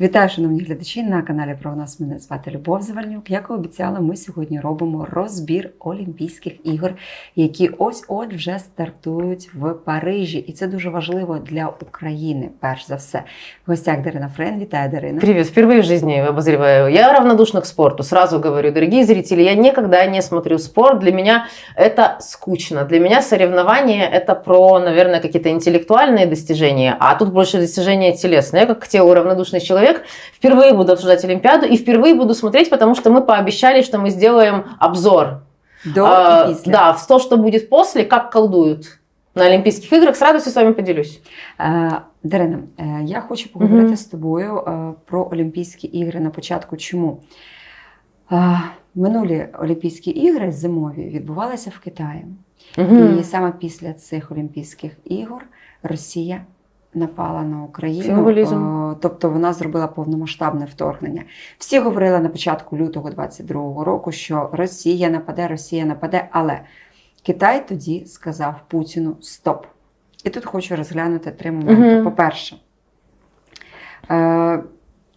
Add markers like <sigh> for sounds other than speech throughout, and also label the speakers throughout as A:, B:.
A: Вітаю, шановні глядачі на каналі Прогноз. Мене звати Любов Завальнюк. Як і обіцяла, ми сьогодні робимо розбір Олімпійських ігор, які ось от вже стартують в Парижі. І це дуже важливо для України, перш за все. В гостях Дарина Френ. Вітаю, Дарина.
B: Привет. Впервые в жизни обозреваю. Я равнодушна к спорту. Сразу говорю, дорогие зрители, я никогда не смотрю спорт. Для меня это скучно. Для меня соревнования это про, наверное, какие-то интеллектуальные достижения, а тут больше достижения телесные. Я как к телу равнодушный человек впервые буду обсуждать Олимпиаду и впервые буду смотреть, потому что мы пообещали, что мы сделаем обзор.
A: До
B: А,
A: і після.
B: да, в то, что будет после, как колдуют на Олимпийских играх. С радостью с вами поделюсь.
A: Е, Дарина, е, я хочу поговорити
B: Мгм.
A: з тобою е, про Олімпійські ігри на початку. Чому? Е, Минулі Олімпійські ігри зимові відбувалися в Китаї.
B: Мгм.
A: І саме після цих Олімпійських ігор Росія напала на Україну.
B: Символізм.
A: Е, Тобто вона зробила повномасштабне вторгнення. Всі говорили на початку лютого 22-го року, що Росія нападе, Росія нападе, але Китай тоді сказав Путіну стоп. І тут хочу розглянути три моменти.
B: Мгм.
A: По-перше, е,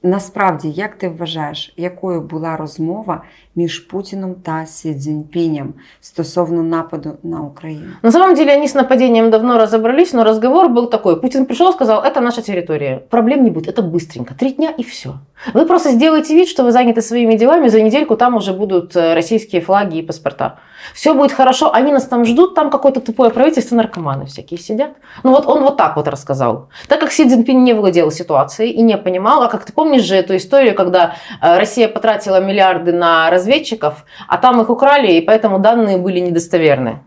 A: насправді, як ти вважаєш, якою була розмова між Путіном та Сі Цзіньпінем стосовно нападу на Україну?
B: На самом деле они с нападением давно разобрались, но разговор был такой. Путин пришел, сказал, это наша территория. Проблем не будет, это быстренько. Три дня и все. Вы просто сделаете вид, что вы заняты своими делами, за недельку там уже будут э, российские флаги и паспорта. Все будет хорошо, они нас там ждут, там какое-то тупое правительство, наркоманы всякие сидят. Ну вот он вот так вот рассказал. Так как Си Цзиньпин не владел ситуацией и не понимал, а как ты помнишь же эту историю, когда э, Россия потратила миллиарды на разведчиков, а там их украли, и поэтому данные были недостоверны.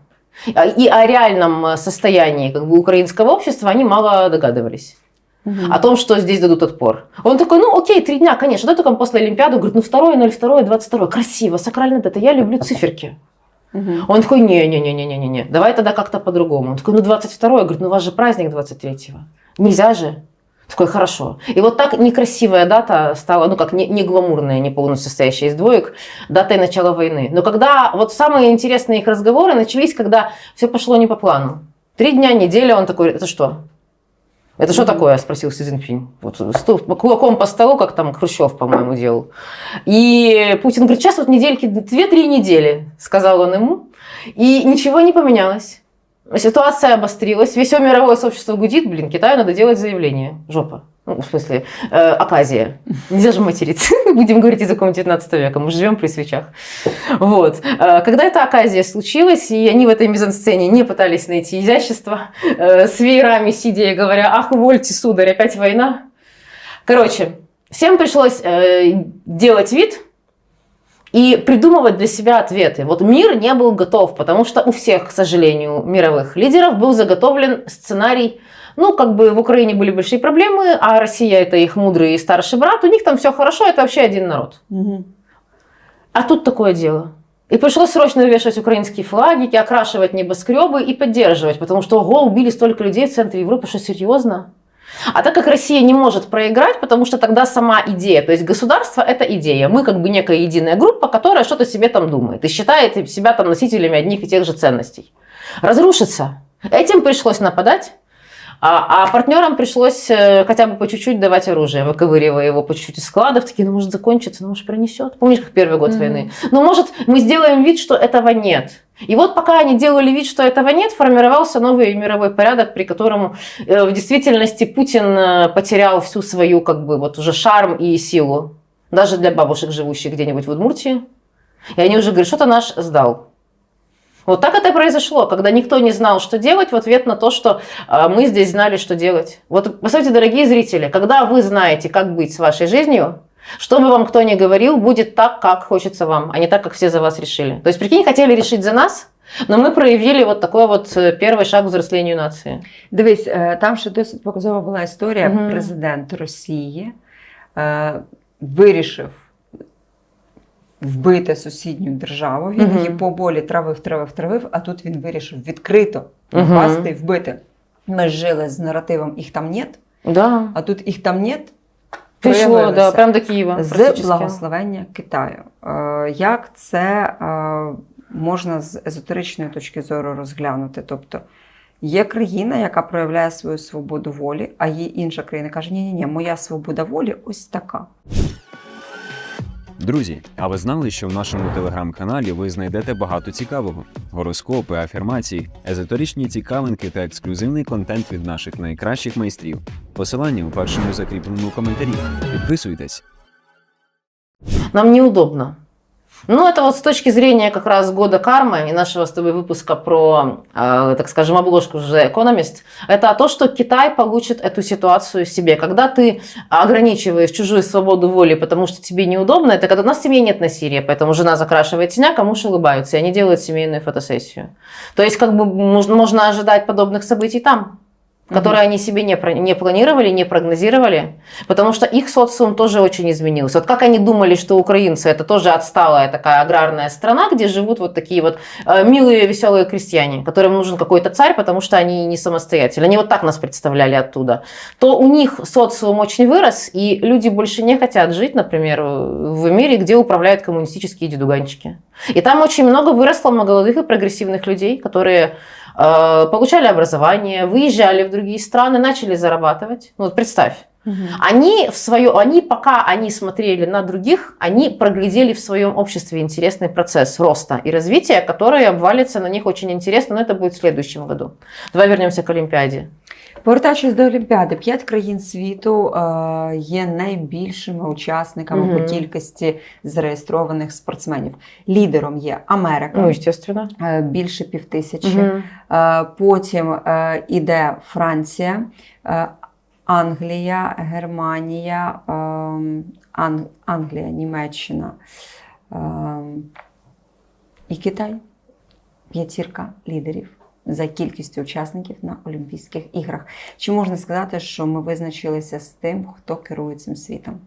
B: А, И о реальном э, состоянии как бы, украинского общества они мало догадывались. О том, что здесь дадут отпор. Он такой, ну окей, три дня, конечно. Да, только после Олимпиады, говорит, ну 2, 02, 22. Красиво, сакральная дата. Я люблю циферки.
A: Мгм.
B: Он такой, не-не-не-не-не-не, давай тогда как-то по-другому. Он такой, ну 22 говорит, ну у вас же праздник 23-го. Нельзя же. Такой, хорошо. И вот так некрасивая дата стала, ну как не, не гламурная, не полностью состоящая из двоек, датой начала войны. Но когда вот самые интересные их разговоры начались, когда все пошло не по плану. Три дня, неделя, он такой, это что? Это что такое? спросил Си Цзиньпинь. Вот стул- кулаком по столу, как там Хрущев, по-моему, делал. И Путин говорит, сейчас вот недельки, две-три недели, сказал он ему. И ничего не поменялось. Ситуация обострилась, все мировое сообщество гудит, блин, Китаю надо делать заявление. Жопа. Ну, в смысле, э, оказия. Нельзя же материться. <laughs> Будем говорить языком 19 века. Мы живем при свечах. Вот. Э, Когда эта оказия случилась, и они в этой мизансцене не пытались найти изящество, э, с веерами сидя и говоря, ах, увольте, сударь, опять война. Короче, всем пришлось э, делать вид, и придумывать для себя ответы. Вот мир не был готов, потому что у всех, к сожалению, мировых лидеров был заготовлен сценарий. Ну, как бы в Украине были большие проблемы, а Россия это их мудрый и старший брат, у них там все хорошо, это вообще один народ. А тут такое дело. И пришлось срочно вешать украинские флаги, окрашивать небоскребы и поддерживать, потому что, ого, убили столько людей в центре Европы, что серьезно? А так как Россия не может проиграть, потому что тогда сама идея, то есть государство это идея, мы как бы некая единая группа, которая что-то себе там думает и считает себя там носителями одних и тех же ценностей. Разрушится. Этим пришлось нападать, а, а партнерам пришлось э, хотя бы по чуть-чуть давать оружие, выковыривая его по чуть-чуть из складов. Такие, ну может закончится, ну может пронесет. Помнишь, как первый год
A: Мгм.
B: войны? Ну может мы сделаем вид, что этого нет. И вот пока они делали вид, что этого нет, формировался новый мировой порядок, при котором э, в действительности Путин э, потерял всю свою как бы вот уже шарм и силу. Даже для бабушек, живущих где-нибудь в Удмуртии. И они уже говорят, что-то наш сдал. Вот так это и произошло, когда никто не знал, что делать, в ответ на то, что а, мы здесь знали, что делать. Вот, по сути, дорогие зрители, когда вы знаете, как быть с вашей жизнью, что бы вам кто ни говорил, будет так, как хочется вам, а не так, как все за вас решили. То есть, прикинь, хотели решить за нас, но мы проявили вот такой вот э, первый шаг к взрослению нации.
A: Дивись, е, там ще досить показова була історія.
B: Мгм.
A: Президент Росії е, вирішив вбити сусідню державу. Він її по болі травив, травив, травив, а тут він вирішив відкрито напасти і вбити. Ми жили з наративом їх там нет,
B: Да.
A: а тут їх там нет.
B: Пришло, да,
A: проявилося
B: прям до Киева.
A: з благословення Китаю. Е, Як це е, можна з езотеричної точки зору розглянути? Тобто Є країна, яка проявляє свою свободу волі, а є інша країна, каже: ні, ні, ні, моя свобода волі ось така.
C: Друзі, а ви знали, що в нашому телеграм-каналі ви знайдете багато цікавого: гороскопи, афірмації, езоторичні цікавинки та ексклюзивний контент від наших найкращих майстрів. Посилання у першому закріпленому коментарі. Підписуйтесь.
B: Нам неудобно. Ну, это вот с точки зрения как раз года кармы и нашего с тобой выпуска про, э, так скажем, обложку уже Economist, это то, что Китай получит эту ситуацию себе. Когда ты ограничиваешь чужую свободу воли, потому что тебе неудобно, это когда у нас в семье нет насилия, поэтому жена закрашивает синяк, а муж улыбается, и они делают семейную фотосессию. То есть, как бы, можно, можно ожидать подобных событий там которые они себе не, не планировали, не прогнозировали, потому что их социум тоже очень изменился. Вот как они думали, что украинцы это тоже отсталая такая аграрная страна, где живут вот такие вот э, милые, веселые крестьяне, которым нужен какой-то царь, потому что они не самостоятельны. Они вот так нас представляли оттуда. То у них социум очень вырос, и люди больше не хотят жить, например, в мире, где управляют коммунистические дедуганчики. И там очень много выросло молодых и прогрессивных людей, которые получали образование, выезжали в другие страны, начали зарабатывать. Ну, вот представь. Они в свое, они пока они смотрели на других, они проглядели в своем обществе интересный процесс роста и развития, который обвалится на них очень интересно, но это будет в следующем году. Давай вернемся к Олимпиаде.
A: Повертаючись до Олімпіади, п'ять країн світу е, є найбільшими учасниками
B: Мгм.
A: по кількості зареєстрованих спортсменів. Лідером є Америка,
B: Ну, естественно.
A: е, більше півтисячі.
B: Мгм.
A: Е, Потім е, іде Франція, е, Англія, Германія, ем, Ан- Англія, Німеччина ем, і Китай. П'ятірка лідерів за кількістю учасників на Олімпійських іграх. Чи можна сказати, що ми визначилися з тим, хто керує цим світом?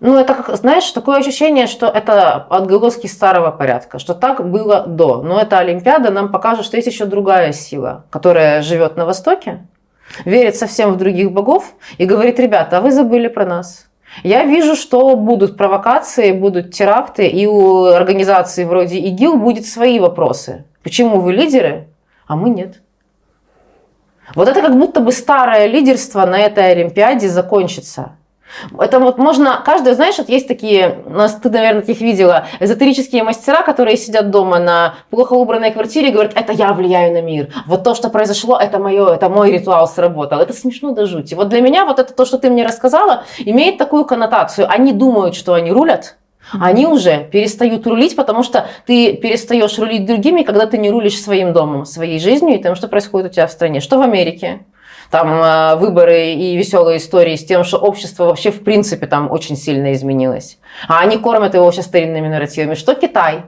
B: Ну, это, как, знаешь, такое ощущение, что это отголоски старого порядка, что так было до. Но эта Олимпиада нам покажет, что есть еще другая сила, которая живет на Востоке, верит совсем в других богов и говорит, ребята, а вы забыли про нас. Я вижу, что будут провокации, будут теракты, и у организаций вроде ИГИЛ будет свои вопросы. Почему вы лидеры, а мы нет? Вот это как будто бы старое лидерство на этой Олимпиаде закончится. Это вот можно, каждый, знаешь, вот есть такие, у нас ты, наверное, таких видела, эзотерические мастера, которые сидят дома на плохо убранной квартире и говорят, это я влияю на мир. Вот то, что произошло, это мое, это мой ритуал сработал. Это смешно до жути. Вот для меня вот это то, что ты мне рассказала, имеет такую коннотацию. Они думают, что они рулят, они уже перестают рулить, потому что ты перестаешь рулить другими, когда ты не рулишь своим домом, своей жизнью и тем, что происходит у тебя в стране. Что в Америке? Там э, выборы и веселые истории с тем, что общество вообще в принципе там очень сильно изменилось. А они кормят его сейчас старинными нарративами. Что Китай?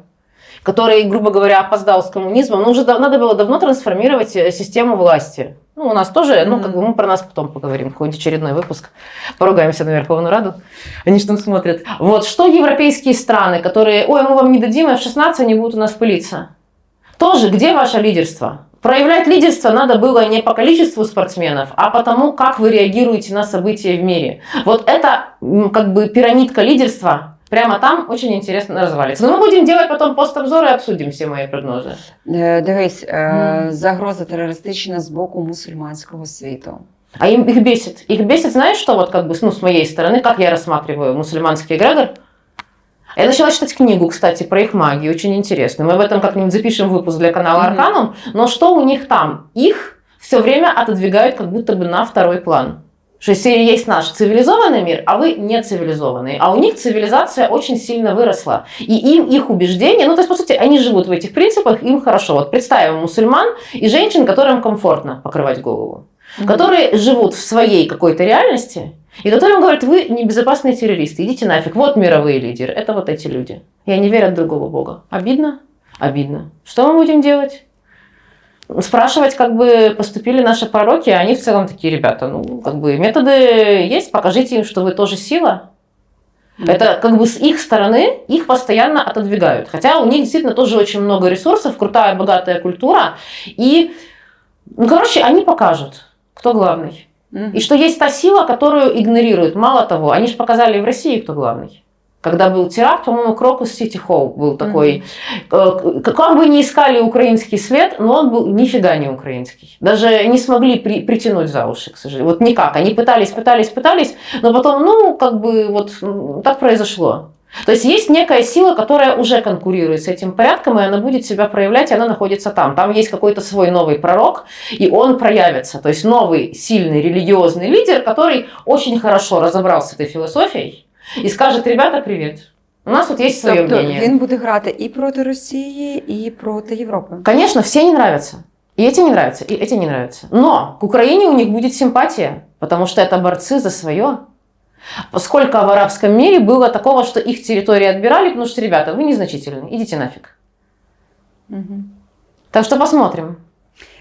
B: который, грубо говоря, опоздал с коммунизмом, ну, уже дав- надо было давно трансформировать э, систему власти. Ну, у нас тоже, ну, как бы мы про нас потом поговорим, какой-нибудь очередной выпуск. Поругаемся на Верховную Раду. Они что там смотрят. Вот, что европейские страны, которые, ой, мы вам не дадим, а в 16 они будут у нас пылиться. Тоже, где ваше лидерство? Проявлять лидерство надо было не по количеству спортсменов, а по тому, как вы реагируете на события в мире. Вот это как бы пирамидка лидерства прямо там очень интересно развалится. Но мы будем делать потом постобзор и обсудим все мои прогнозы.
A: Е, Дивись,
B: Мгм.
A: загроза терористична з боку мусульманського світу.
B: А им их бесит. Их бесит, знаешь, что вот как бы, ну, с моей стороны, как я рассматриваю мусульманский эгрегор? Я начала читать книгу, кстати, про их магию, очень интересную. Мы об этом как-нибудь запишем выпуск для канала. Арканум. Но что у них там? Их все время отодвигают как будто бы на второй план. Что если есть наш цивилизованный мир, а вы не цивилизованный. А у них цивилизация очень сильно выросла. И им их убеждения, ну то есть по сути они живут в этих принципах, им хорошо. Вот представим мусульман и женщин, которым комфортно покрывать голову которые живут в своей какой-то реальности, и которым говорят, вы небезопасные террористы, идите нафиг, вот мировые лидеры, это вот эти люди. И они верят в другого бога. Обидно? Обидно. Что мы будем делать? Спрашивать, как бы поступили наши пророки, а они в целом такие, ребята, ну, как бы методы есть, покажите им, что вы тоже сила. Это как бы с их стороны их постоянно отодвигают. Хотя у них действительно тоже очень много ресурсов, крутая, богатая культура. И, ну, короче, они покажут, кто главный.
A: Мгм.
B: И что есть та сила, которую игнорируют. Мало того, они же показали в России, кто главный. когда был теракт, по-моему, Крокус Сити Холл был такой. Э, Как бы ни искали украинский след, но он был нифига не украинский. Даже не смогли при- притянуть за уши, к сожалению. Вот никак. Они пытались, пытались, пытались, но потом, ну, как бы вот так произошло. То есть есть некая сила, которая уже конкурирует с этим порядком, и она будет себя проявлять, и она находится там. Там есть какой-то свой новый пророк, и он проявится. То есть новый, сильный религиозный лидер, который очень хорошо разобрался с этой философией и скажет, ребята, привет. У нас тут есть свое
A: Тобто
B: мнение.
A: він буде грати і проти Росії, і проти Європи.
B: Конечно, все не нравятся. И эти не нравятся, и эти не нравятся. Но к Украине у них будет симпатия, потому что это борцы за свое. Сколько в арабском мире было такого, что их территории отбирали, потому что, ребята, вы незначительны, идите нафиг.
A: Мгм.
B: Так что посмотрим.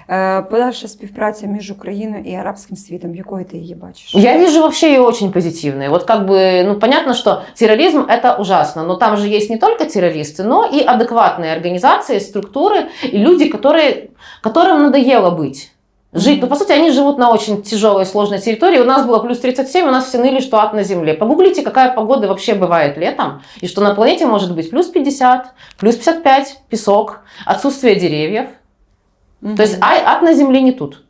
A: Е, Подальша співпраця між Україною і арабським світом, якою ти її бачиш?
B: Я вижу вообще ее очень позитивной. Вот как бы, ну понятно, что терроризм это ужасно, но там же есть не только террористы, но и адекватные организации, структуры и люди, которые, которым надоело быть. Жить, ну, по сути, они живут на очень тяжелой и сложной территории. У нас было плюс 37, у нас все ныли, что ад на земле. Погуглите, какая погода вообще бывает летом, и что на планете может быть плюс 50, плюс 55, песок, отсутствие деревьев.
A: Мгм.
B: То есть ад на земле не тут.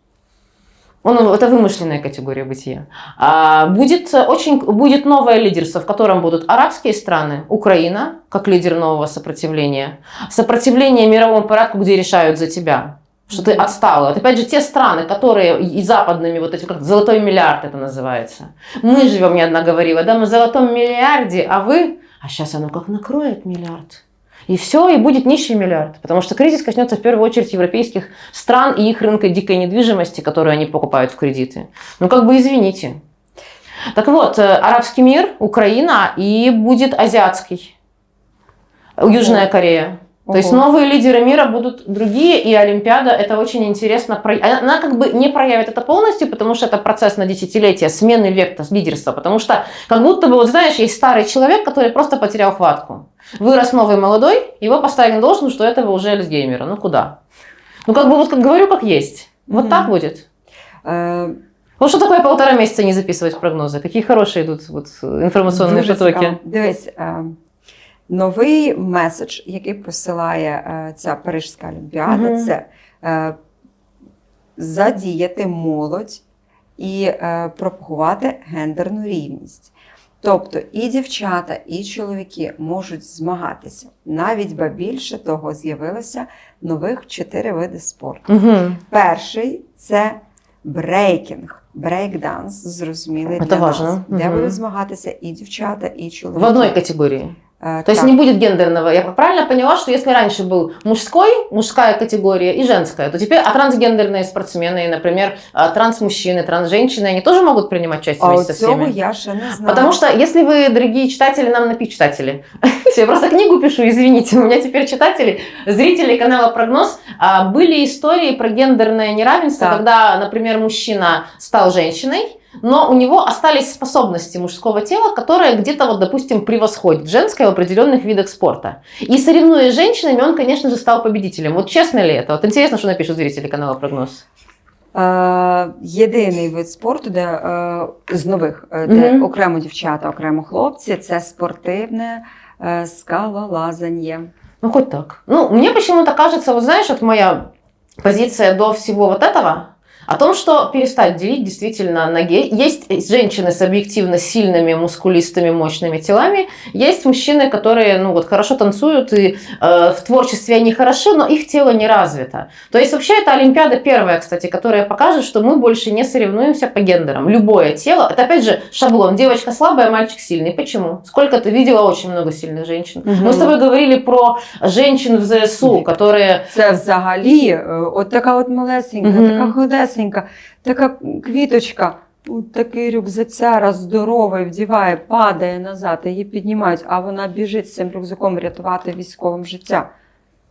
B: Он, это вымышленная категория бытия. А, будет, очень, будет новое лидерство, в котором будут арабские страны, Украина, как лидер нового сопротивления, сопротивление мировому порядку, где решают за тебя, что ты отстала. Это опять же те страны, которые и западными, вот эти, как золотой миллиард это называется. Мы живем, я одна говорила, да, мы в золотом миллиарде, а вы, а сейчас оно как накроет миллиард. И все, и будет нищий миллиард. Потому что кризис коснется в первую очередь европейских стран и их рынка дикой недвижимости, которую они покупают в кредиты. Ну, как бы извините. Так вот, э, арабский мир, Украина и будет азиатский. Южная Корея. То есть новые лидеры мира будут другие, и Олимпиада это очень интересно. про- Она как бы не проявит это полностью, потому что это процесс на десятилетия, смены вектора лидерства. Потому что как будто бы, вот знаешь, есть старый человек, который просто потерял хватку. Вырос новый молодой, его поставили на должность, что этого уже Альцгеймера. Ну куда? Ну как бы вот как говорю, как есть. Вот
A: Мгм.
B: так будет.
A: Е,
B: Вот что такое полтора месяца не записывать прогнозы? Какие хорошие идут вот информационные
A: Дуже
B: потоки.
A: Дивись, е, новий меседж, який посилає е, ця Парижська Олімпіада,
B: Мгм.
A: це е, задіяти молодь і е, пропагувати гендерну рівність. Тобто і дівчата, і чоловіки можуть змагатися. Навіть ба більше того, з'явилося нових чотири види спорту.
B: Мгм.
A: Перший це брейкінг, брейкданс, зрозумілий для
B: важно.
A: нас, де будуть змагатися і дівчата, і чоловіки.
B: В одной категории.
A: Е,
B: То есть
A: так.
B: не будет гендерного. Я правильно поняла, что если раньше был мужской, мужская категория и женская, то теперь а трансгендерные спортсмены, например, а, транс-мужчины, транс-женщины, они тоже могут принимать участие
A: А
B: вместе со всеми?
A: я ще не знаю.
B: Потому что если вы, дорогие читатели, нам напишите, читатели, <laughs> я просто книгу пишу, извините, у меня теперь читатели, зрители канала «Прогноз», а, были истории про гендерное неравенство,
A: Так.
B: когда, например, мужчина стал женщиной, но у него остались способности мужского тела, которые где-то, вот, допустим, превосходят женское в определенных видах спорта. И соревнуясь с женщинами, он, конечно же, стал победителем. Вот честно ли это? Вот интересно, что напишут зрители канала «Прогноз».
A: Е, єдиний вид спорту, де е, з нових, е, де
B: Мгм.
A: окремо дівчата, окремо хлопці, це спортивне е, скалолазання.
B: Ну, хоть так. Ну, мне почему-то кажется, вот знаешь, вот моя позиция до всего вот этого, о том, что перестать делить действительно на гей. Есть женщины с объективно сильными, мускулистыми, мощными телами. Есть мужчины, которые, ну, вот хорошо танцуют, и э, в творчестве они хороши, но их тело не развито. То есть вообще это Олимпиада первая, кстати, которая покажет, что мы больше не соревнуемся по гендерам. Любое тело, это опять же шаблон. Девочка слабая, мальчик сильный. Почему? Сколько ты видела очень много сильных женщин.
A: Мгм.
B: Мы с тобой говорили про женщин в ЗСУ, которые...
A: Це взагалі е, от така от малесенька,
B: Мгм.
A: така худесенька, така квіточка. От такий рюкзацяра здоровий вдіває, падає назад, її піднімають, а вона біжить з цим рюкзаком рятувати військовим життя.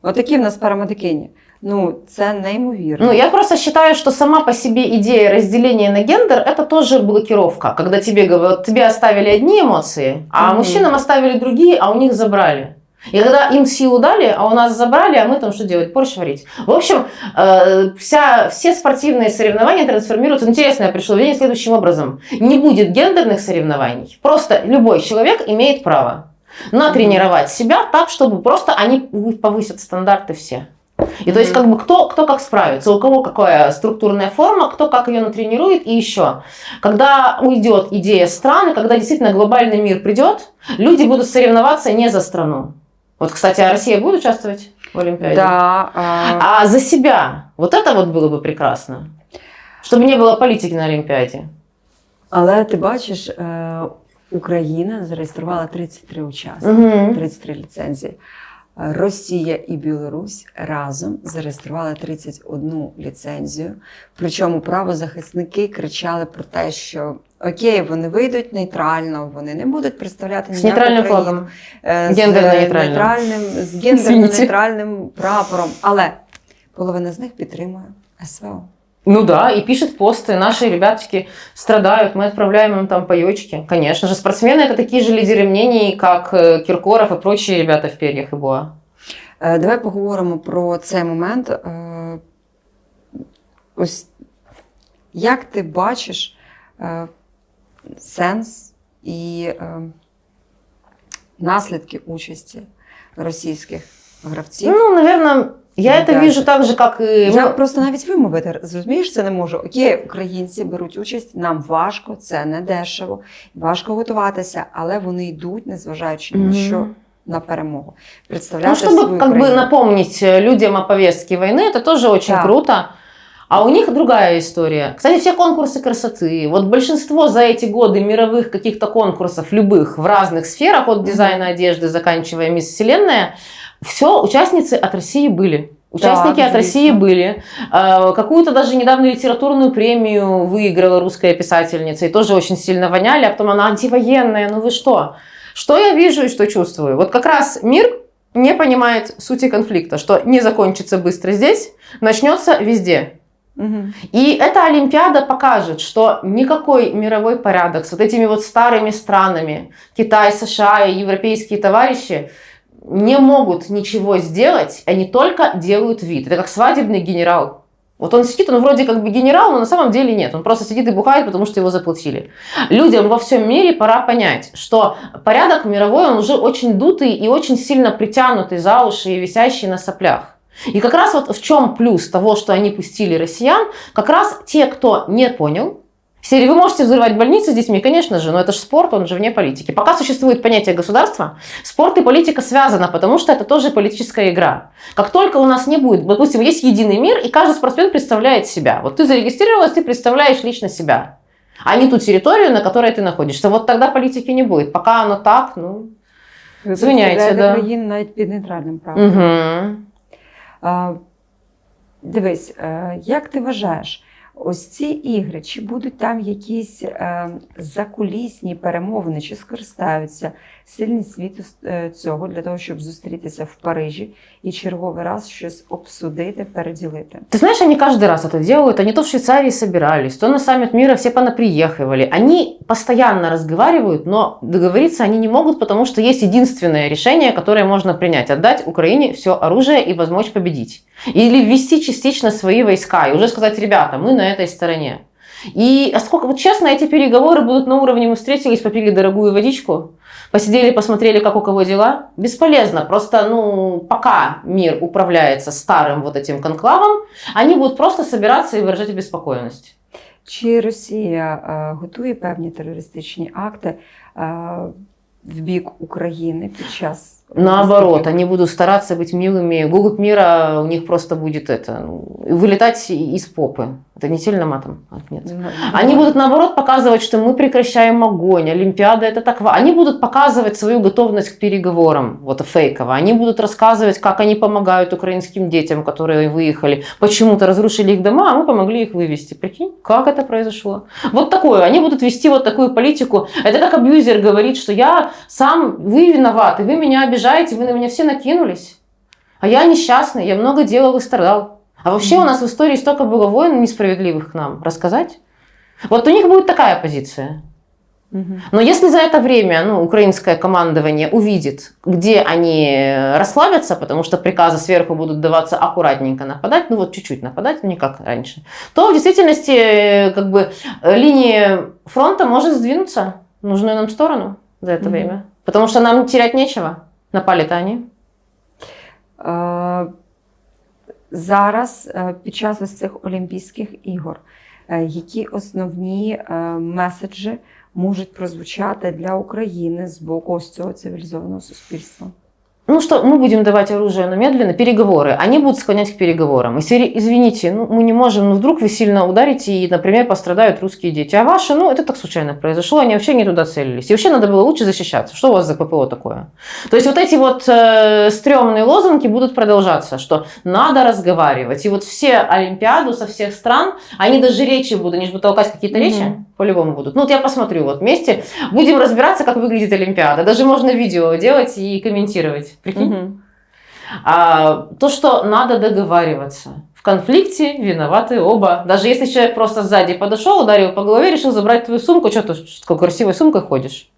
A: Отакі в нас парамедикині. Ну, це неймовірно.
B: Ну, я просто считаю, что сама по себе идея разделения на гендер – это тоже блокировка. Когда тебе говорят, тебе оставили одни эмоции, а
A: Мгм.
B: мужчинам оставили другие, а у них забрали. И когда им силу дали, а у нас забрали, а мы там что делать? Борщ варить. В общем, э, вся, все спортивные соревнования трансформируются. Интересное пришло видение следующим образом. Не будет гендерных соревнований. Просто любой человек имеет право натренировать себя так, чтобы просто они вы- повысят стандарты все. И то есть как бы кто, кто как справится, у кого какая структурная форма, кто как ее натренирует и еще. Когда уйдет идея страны, когда действительно глобальный мир придет, люди будут соревноваться не за страну. Вот, кстати, а Россия будет участвовать в Олимпиаде?
A: Да, а,
B: А за себя. Вот это вот было бы прекрасно. Чтобы не было политики на Олимпиаді.
A: але ти бачиш, е, Україна зареєструвала 33 учасники.
B: Угу.
A: 33 ліцензії. Росія і Білорусь разом зареєстрували 31 ліцензію. Причому правозахисники кричали про те, що окей, вони вийдуть нейтрально, вони не будуть представляти
B: З нейтральним флагом.
A: е, з
B: Гендерно-нейтральним.
A: з гендерно-нейтральним прапором. Але половина з них підтримує СВО.
B: Ну да, и пишет посты. Наши ребяточки страдают, мы отправляем им там паечки. Конечно же, спортсмены это такие же лидеры мнений, как э, Киркоров и прочие ребята в перьях и боа.
A: Е, Давай поговоримо про цей момент. Е, Ось як ти бачиш е, сенс і е, наслідки участі російських гравців?
B: Ну, наверное, я это
A: Да.
B: вижу так же, как и...
A: Я просто навіть вимовити, зрозумієш, це не можу. Окей, українці беруть участь, нам важко, це не дешево, важко готуватися, але вони йдуть, незважаючи ні на що,
B: Мгм.
A: на перемогу.
B: Ну,
A: Представляти
B: чтобы
A: свою
B: как бы
A: країну.
B: напомнить э, людям о повестке войны, это тоже очень
A: Да.
B: круто. А у них другая история. Кстати, все конкурсы красоты. Вот большинство за эти годы мировых каких-то конкурсов, любых, в разных сферах, от
A: Мгм.
B: дизайна одежды, заканчивая Мисс Вселенная, все участницы от России были. Участники
A: Так,
B: от России были. Э, Какую-то даже недавно литературную премию выиграла русская писательница. И тоже очень сильно воняли. А потом она антивоенная. Ну вы что? Что я вижу и что чувствую? Вот как раз мир не понимает сути конфликта, что не закончится быстро здесь, начнется везде.
A: Мгм.
B: И эта Олимпиада покажет, что никакой мировой порядок с вот этими вот старыми странами, Китай, США и европейские товарищи, не могут ничего сделать, они только делают вид. Это как свадебный генерал. Вот он сидит, он вроде как бы генерал, но на самом деле нет. Он просто сидит и бухает, потому что его заплатили. Людям во всем мире пора понять, что порядок мировой, он уже очень дутый и очень сильно притянутый за уши и висящий на соплях. И как раз вот в чем плюс того, что они пустили россиян, как раз те, кто не понял, Серии, вы можете взрывать больницы с детьми, конечно же, но это же спорт, он же вне политики. Пока существует понятие государства, спорт и политика связаны, потому что это тоже политическая игра. Как только у нас не будет, допустим, есть единый мир, и каждый спортсмен представляет себя. Вот ты зарегистрировалась, ты представляешь лично себя, а не ту территорию, на которой ты находишься. Вот тогда политики не будет. Пока оно так, ну...
A: Ви
B: Звиняйте,
A: представляєте
B: да.
A: країну навіть під нейтральним правом.
B: Угу.
A: А, дивись, е, як ти вважаєш, ось ці ігри, чи будуть там якісь е, закулісні перемовини, чи скористаються сильні світу з- е, цього для того, щоб зустрітися в Парижі і черговий раз щось обсудити, переділити?
B: Ты знаешь, они каждый раз это делают. Они то в Швейцарии собирались, то на саммит мира все понаприехивали. Они постоянно разговаривают, но договориться они не могут, потому что есть единственное решение, которое можно принять. Отдать Украине все оружие и возмочь победить. Или ввести частично свои войска. И уже сказать, ребята, мы на этой стороне. И а сколько, вот честно, эти переговоры будут на уровне, мы встретились, попили дорогую водичку, посидели, посмотрели, как у кого дела. Бесполезно. Просто, ну, пока мир управляется старым вот этим конклавом, они будут просто собираться и выражать обеспокоенность.
A: Чи Росія е, готує певні терористичні акти е, в бік України під час
B: Наоборот, они будут стараться быть милыми. Голубь мира у них просто будет это, ну, вылетать из попы. Это не сильно матом? Нет.
A: Ну,
B: Они будут наоборот показывать, что мы прекращаем огонь, Олимпиада это так Они будут показывать свою готовность к переговорам, вот фейково. Они будут рассказывать, как они помогают украинским детям, которые выехали. Почему-то разрушили их дома, а мы помогли их вывести. Прикинь, как это произошло? Вот такое. Они будут вести вот такую политику. Это как абьюзер говорит, что я сам, вы виноваты, вы меня обижаете, вы на меня все накинулись. А я несчастный, я много делал и страдал. А вообще у нас в истории столько было войн несправедливых к нам. Рассказать? Вот у них будет такая позиция. Но если за это время ну, украинское командование увидит, где они расслабятся, потому что приказы сверху будут даваться аккуратненько нападать, ну вот чуть-чуть нападать, не как раньше, то в действительности как бы линия фронта может сдвинуться в нужную нам сторону за это
A: Мгм.
B: время. Потому что нам терять нечего. Напали-то они.
A: Е, Зараз е, під час ось цих Олімпійських ігор, е, які основні меседжі можуть прозвучати для України з боку ось цього цивілізованого суспільства?
B: Ну что, мы будем давать оружие, но медленно, переговоры. Они будут склонять к переговорам. Если, извините, ну, мы не можем, ну, вдруг вы сильно ударите, и, например, пострадают русские дети. А ваши, ну, это так случайно произошло, они вообще не туда целились. И вообще надо было лучше защищаться. Что у вас за ППО такое? То есть вот эти вот э, стрёмные лозунги будут продолжаться, что надо разговаривать. И вот все Олимпиаду со всех стран, они даже речи будут, они же будут толкать какие-то речи, по-любому будут. Ну, вот я посмотрю, вот вместе будем разбираться, как выглядит Олимпиада. Даже можно видео делать и комментировать. Прикинь? А, то, что надо договариваться. В конфликте виноваты оба. Даже если человек просто сзади подошел, ударил по голове, решил забрать твою сумку, что ты с такой красивой сумкой ходишь.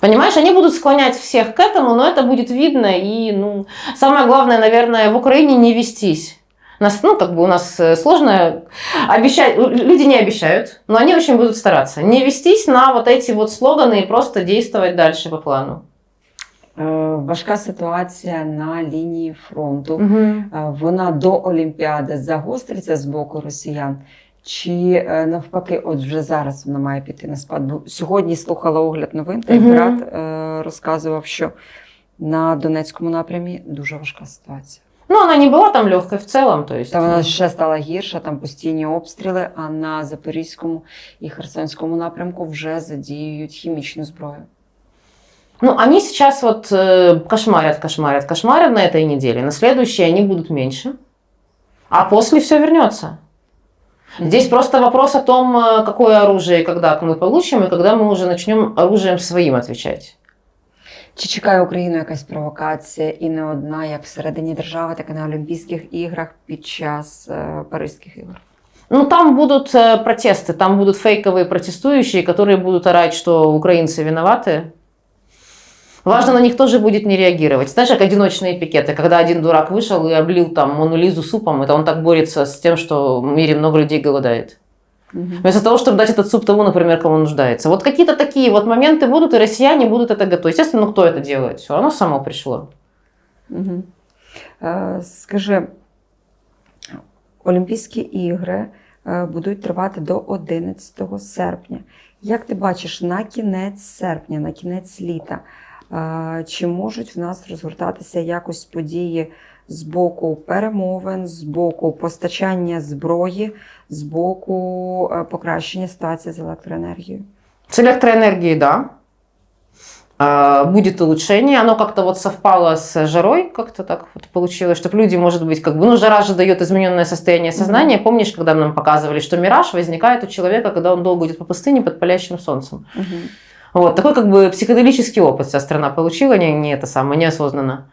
B: Понимаешь, они будут склонять всех к этому, но это будет видно. И, ну, самое главное, наверное, в Украине не вестись. Нас, ну, как бы у нас э, сложно обещать, люди не обещают, но они очень будут стараться. Не вестись на вот эти вот слоганы и просто действовать дальше по плану.
A: Е, Важка ситуація на лінії фронту. Е, Вона до Олімпіади загостриться з боку росіян. Чи е, навпаки, от вже зараз вона має піти на спад? Бо сьогодні слухала огляд новин, та й
B: Мгм.
A: брат е, розказував, що на Донецькому напрямі дуже важка ситуація.
B: Ну, она не была там легкой в целом, то есть.
A: Та вона ще стала гірша, там постійні обстріли, а на Запорізькому і Херсонському напрямку вже задіюють хімічну зброю.
B: Ну, они сейчас вот э, кошмарят, кошмарят, кошмарят на этой неделе. На следующей они будут меньше. А после все вернется. Здесь просто вопрос о том, э, какое оружие и когда мы получим, и когда мы уже начнем оружием своим отвечать.
A: Чи чекає Україну якась провокація і не одна, як всередині держави, так і на Олімпійських іграх під час е, Паризьких ігор?
B: Ну, там будут э, протесты, там будут фейковые протестующие, которые будут орать, что украинцы виноваты. Важно на них тоже будет не реагировать. Знаешь, как одиночные пикеты, когда один дурак вышел и облил там Монулизу супом, это он так борется с тем, что в мире много людей голодает. Вместо того, чтобы дать этот суп тому, например, кому нуждается. Вот какие-то такие вот моменты будут, и россияне будут это готовить. Естественно, ну кто это делает? Все, оно само пришло.
A: Угу. Е, скажи, Олімпійські ігри е, будуть тривати до 11 серпня. Як ти бачиш, на кінець серпня, на кінець літа, е, чи можуть в нас розгортатися якось події з боку перемовин, з боку постачання зброї, з боку е, покращення ситуації з електроенергією?
B: С электроэнергией, да. А, Будет улучшение. Оно как-то вот совпало с жарой, как-то так вот получилось, чтобы люди, может быть, как бы, ну, жара же дает измененное состояние сознания. Помнишь, когда нам показывали, что мираж возникает у человека, когда он долго идет по пустыне под палящим солнцем? Вот, такой как бы психоделический опыт вся страна получила, не, не это самое, неосознанно.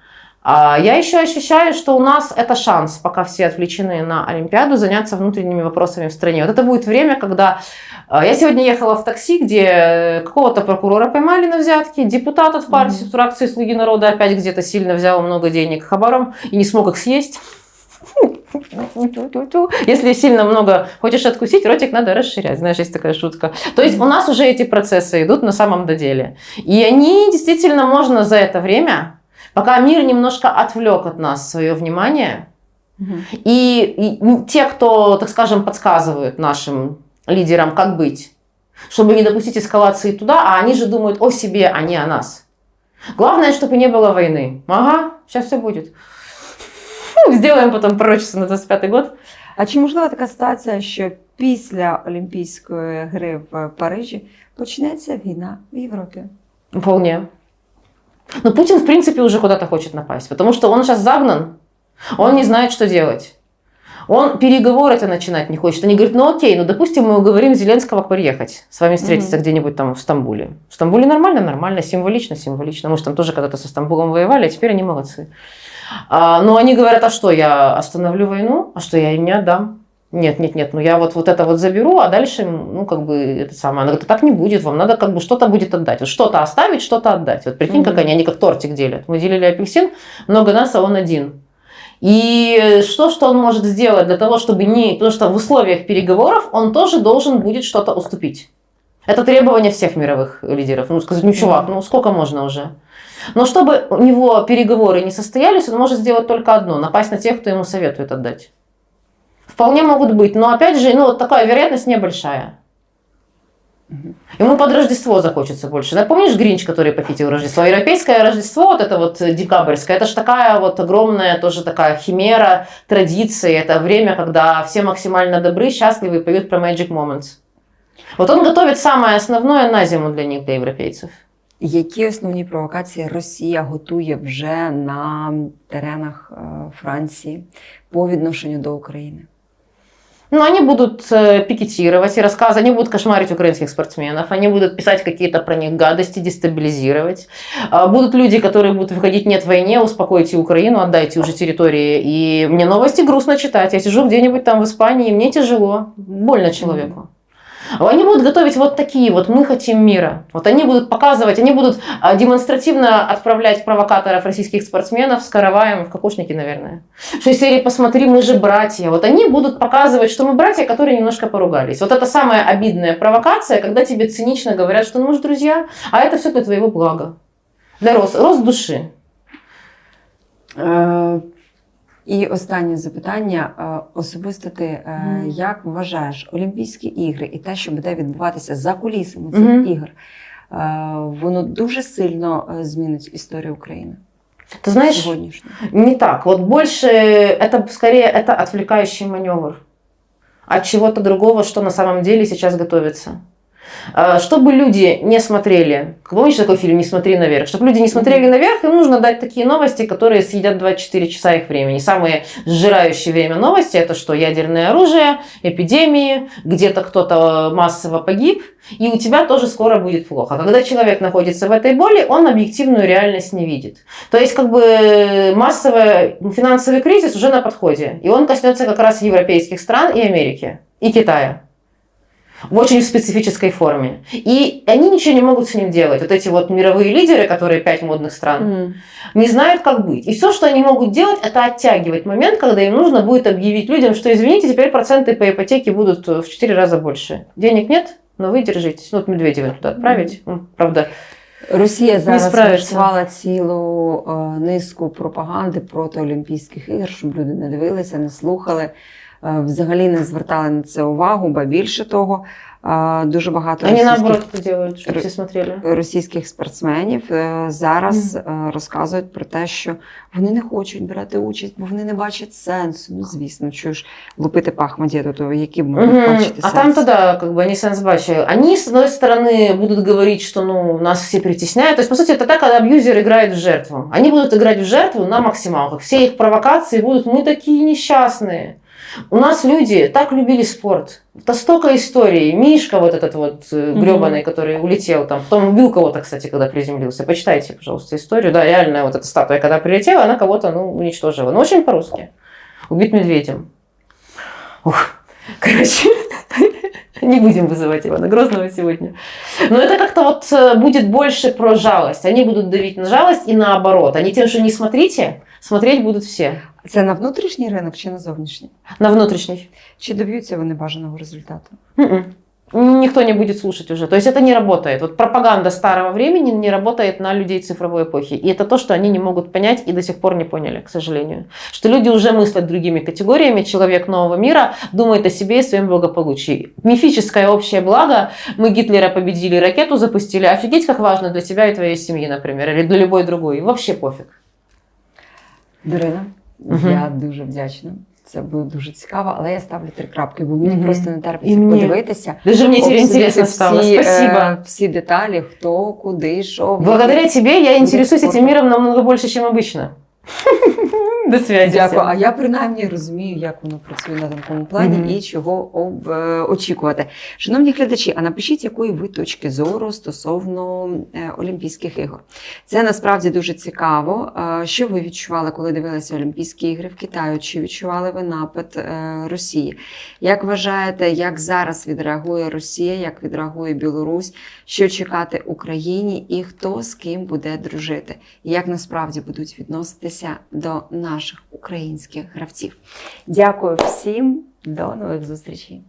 B: А я еще ощущаю, что у нас это шанс, пока все отвлечены на Олимпиаду, заняться внутренними вопросами в стране. Вот это будет время, когда... а, Я сегодня ехала в такси, где какого-то прокурора поймали на взятки, депутат от партии
A: Мгм.
B: фракции «Слуги народа» опять где-то сильно взял много денег хабаром и не смог их съесть. Если сильно много хочешь откусить, ротик надо расширять. Знаешь, есть такая шутка. То есть у нас уже эти процессы идут на самом деле. И они действительно можно за это время, пока мир немножко отвлек от нас свое внимание, и, и те, кто, так скажем, подсказывают нашим лидерам, как быть, чтобы не допустить эскалации туда, а они же думают о себе, а не о нас. Главное, чтобы не было войны. Ага, сейчас все будет. Фу, Сделаем потом пророчество на 25 год.
A: А чи можлива така ситуація, що після Олімпійської гри в Парижі почнеться війна в Європі?
B: Вполне. Но Путин, в принципе, уже куда-то хочет напасть, потому что он сейчас загнан, он не знает, что делать. Он переговоры-то начинать не хочет. Они говорят, ну окей, ну допустим, мы уговорим Зеленского приехать, с вами встретиться
A: Мгм.
B: где-нибудь там в Стамбуле. В Стамбуле нормально, нормально, символично, символично. Мы же там тоже когда-то со Стамбулом воевали, а теперь они молодцы. А, но они говорят, а что, я остановлю войну? А что, я им не отдам? Нет, нет, нет, ну я вот, вот это вот заберу, а дальше, ну, как бы, это самое. Она говорит, так не будет, вам надо как бы что-то будет отдать. Вот что-то оставить, что-то отдать. Вот прикинь, как они, они как тортик делят. Мы делили апельсин, много нас, а он один. И что, что он может сделать для того, чтобы не... Потому что в условиях переговоров он тоже должен будет что-то уступить. Это требование всех мировых лидеров. Ну, сказать, ну, чувак, ну, сколько можно уже? Но чтобы у него переговоры не состоялись, он может сделать только одно – напасть на тех, кто ему советует отдать. Вполне могут быть, но опять же, ну, вот такая вероятность небольшая. Ему под Рождество захочется больше. Да, помнишь Гринч, который похитил Рождество? Европейское Рождество, вот это вот декабрьское, это же такая вот огромная тоже такая химера традиции. Это время, когда все максимально добры, счастливы и поют про Magic Moments. Вот он готовит самое основное на зиму для них, для европейцев.
A: Які основні провокації Росія готує вже на теренах е, Франції по відношенню до України?
B: Ну, они будут э, пикетировать и рассказывать, они будут кошмарить украинских спортсменов, они будут писать какие-то про них гадости, дестабилизировать. А, Будут люди, которые будут выходить «нет войне», успокойте Украину, отдайте уже территории. И мне новости грустно читать. Я сижу где-нибудь там в Испании, и мне тяжело, больно человеку. Они будут готовить вот такие вот «мы хотим мира». Вот они будут показывать, они будут а, демонстративно отправлять провокаторов российских спортсменов с караваем в кокошники, наверное. Что из серии «посмотри, мы же братья». Вот они будут показывать, что мы братья, которые немножко поругались. Вот это самая обидная провокация, когда тебе цинично говорят, что ну мы же друзья, а это все для твоего блага. Для рост, рост души.
A: Е, І останнє запитання. Е, Особисто ти е,
B: Мгм.
A: як вважаєш Олімпійські ігри і те, що буде відбуватися за кулісами цих
B: Мгм.
A: ігор, е, воно дуже сильно е, змінить історію України
B: Ты знаешь,
A: сьогоднішню?
B: Не так. Вот больше это скорее это отвлекающий маневр от чего-то другого, что на самом деле сейчас готовится. А, Чтобы люди не смотрели, помнишь такой фильм «Не смотри наверх», чтобы люди не смотрели наверх, им нужно дать такие новости, которые съедят 24 часа их времени. Самые сжирающие время новости – это что? Ядерное оружие, эпидемии, где-то кто-то массово погиб, и у тебя тоже скоро будет плохо. Когда человек находится в этой боли, он объективную реальность не видит. То есть как бы массовый финансовый кризис уже на подходе. И он коснется как раз европейских стран и Америки, и Китая В очень специфической форме. И они ничего не могут с ним делать. Вот эти вот мировые лидеры, которые пять модных стран, не знают, как быть. И все, что они могут делать, это оттягивать момент, когда им нужно будет объявить людям, что, извините, теперь проценты по ипотеке будут в 4 раза больше. Денег нет, но вы держитесь. Ну, вот Медведева туда отправить. М, Правда,
A: Росія зараз
B: справишся.
A: влаштувала цілу е, низку пропаганди проти Олімпійських ігор, щоб люди не дивилися, не слухали, е, взагалі не звертали на це увагу, ба більше того, е, дуже багато
B: они
A: російських,
B: наоборот это делают, чтобы
A: Р-
B: все смотрели.
A: російських спортсменів е, зараз е, розказують про те, що вони не хочуть брати участь, бо вони не бачать сенсу. Ну, звісно, що ж лупити пахмадєту, то які б можуть
B: Мгм.
A: бачити
B: А
A: сенс?
B: там тогда как бы они сенс бачили. Они, с одной стороны, будут говорить, что ну, нас все притесняют. То есть, по сути, это так, когда абьюзер играет в жертву. Они будут играть в жертву на максималках. Все их провокации будут «мы такие несчастные». У нас люди так любили спорт. Это столько историй. Мишка вот этот вот
A: Мгм.
B: гребаный, который улетел там. Потом убил кого-то, кстати, когда приземлился. Почитайте, пожалуйста, историю. Да, реальная вот эта статуя, когда прилетела, она кого-то ну, уничтожила. Но очень по-русски. Убит медведем. Ух. Короче, <laughs> не будем вызывать Ивана Грозного сегодня. Но это как-то вот э, будет больше про жалость. Они будут давить на жалость и наоборот. Они тем, что не смотрите, смотреть будут все.
A: Це на внутрішній ринок чи на зовнішній?
B: На внутренний.
A: Чи доб'ються вони бажаного результату?
B: М-м. Никто не будет слушать уже. То есть это не работает. Вот пропаганда старого времени не работает на людей цифровой эпохи. И это то, что они не могут понять и до сих пор не поняли, к сожалению. Что люди уже мыслят другими категориями. Человек нового мира думает о себе и своем благополучии. Мифическое общее благо. Мы Гитлера победили, ракету запустили. Офигеть, как важно для тебя и твоей семьи, например. Или для любой другой. Вообще пофиг.
A: Дарина,
B: Мгм.
A: я дуже вдячна. Це було дуже цікаво, але я ставлю три крапки, бо мені
B: Мгм.
A: просто не терпиться
B: І мені.
A: подивитися.
B: Даже мне теперь
A: обсудити
B: интересно стало.
A: всі,
B: Спасибо.
A: е, всі деталі, хто, куди, що.
B: Благодаря тебе я интересуюсь
A: спорта.
B: этим миром намного больше, чем обычно. <laughs> До связи.
A: Дякую. А я принаймні розумію, як воно працює на такому плані
B: Мгм.
A: і чого об, е, очікувати. Шановні глядачі, а напишіть, якої ви точки зору стосовно е, Олімпійських ігор. Це насправді дуже цікаво. Е, Що ви відчували, коли дивилися Олімпійські ігри в Китаю? Чи відчували ви напад е, Росії? Як вважаєте, як зараз відреагує Росія, як відреагує Білорусь? Що чекати Україні і хто з ким буде дружити? І як насправді будуть відноситися до наших українських гравців. Дякую всім, до нових зустрічей.